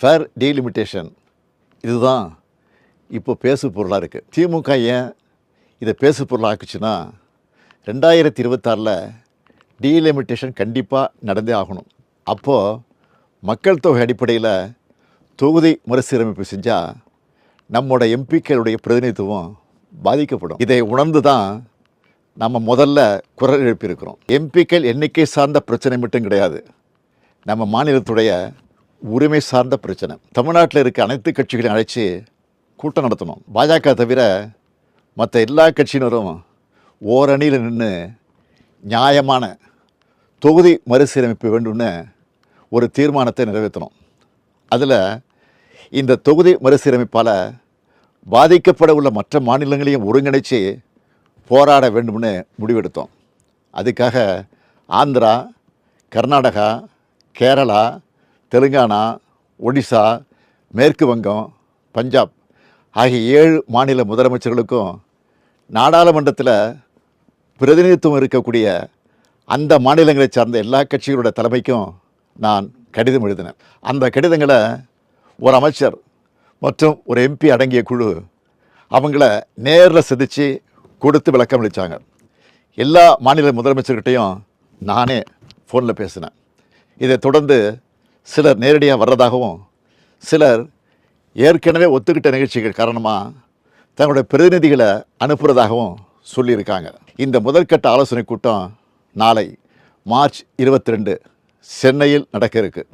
Fair delimitation இதுதான் இப்போ பேசு பொருளாக இருக்குது திமுக ஏன் இதை பேசு பொருளாக ஆக்குச்சுன்னா ரெண்டாயிரத்தி இருபத்தாறில் டீலிமிட்டேஷன் கண்டிப்பாக நடந்தே ஆகணும். அப்போது மக்கள் தொகை அடிப்படையில் தொகுதி மறுசீரமைப்பு செஞ்சால் நம்மோட எம்பிக்களுடைய பிரதிநிதித்துவம் பாதிக்கப்படும். இதை உணர்ந்து தான் நம்ம முதல்ல குரல் எழுப்பியிருக்கிறோம். எம்பிக்கள் எண்ணிக்கை சார்ந்த பிரச்சனை மட்டும் கிடையாது. நம்ம மாநிலத்துடைய உரிமை சார்ந்த பிரச்சனை. தமிழ்நாட்டில் இருக்க அனைத்து கட்சிகளையும் அழைச்சி கூட்டம் நடத்தணும். பாஜக தவிர மற்ற எல்லா கட்சியினரும் ஓரணியில் நின்று நியாயமான தொகுதி மறுசீரமைப்பு வேண்டும்னு ஒரு தீர்மானத்தை நிறைவேற்றணும். அதில் இந்த தொகுதி மறுசீரமைப்பால் பாதிக்கப்பட உள்ள மற்ற மாநிலங்களையும் ஒருங்கிணைச்சு போராட வேண்டும்னு முடிவெடுத்தோம். அதுக்காக ஆந்திரா கர்நாடகா கேரளா தெலுங்கானா ஒடிசா மேற்கு வங்கம் பஞ்சாப் ஆகிய ஏழு மாநில முதலமைச்சர்களுக்கும் நாடாளுமன்றத்தில் பிரதிநிதித்துவம் இருக்கக்கூடிய அந்த மாநிலங்களை சார்ந்த எல்லா கட்சிகளோட தலைமைக்கும் நான் கடிதம் எழுதினேன். அந்த கடிதங்களை ஒரு அமைச்சர் மற்றும் ஒரு எம்பி அடங்கிய குழு அவங்கள நேரில் சந்தித்து கொடுத்து விளக்கம் அளித்தாங்க எல்லா மாநில முதலமைச்சர்கிட்டையும் நானே ஃபோனில் பேசினேன். இதை தொடர்ந்து சிலர் நேரடியாக வர்றதாகவும் சிலர் ஏற்கனவே ஒத்துக்கிட்ட நிகழ்ச்சிகள் காரணமாக தங்களுடைய பிரதிநிதிகளை அனுப்புகிறதாகவும் சொல்லியிருக்காங்க. இந்த முதற்கட்ட ஆலோசனை கூட்டம் நாளை மார்ச் இருபத்தி ரெண்டு சென்னையில் நடக்க இருக்கு.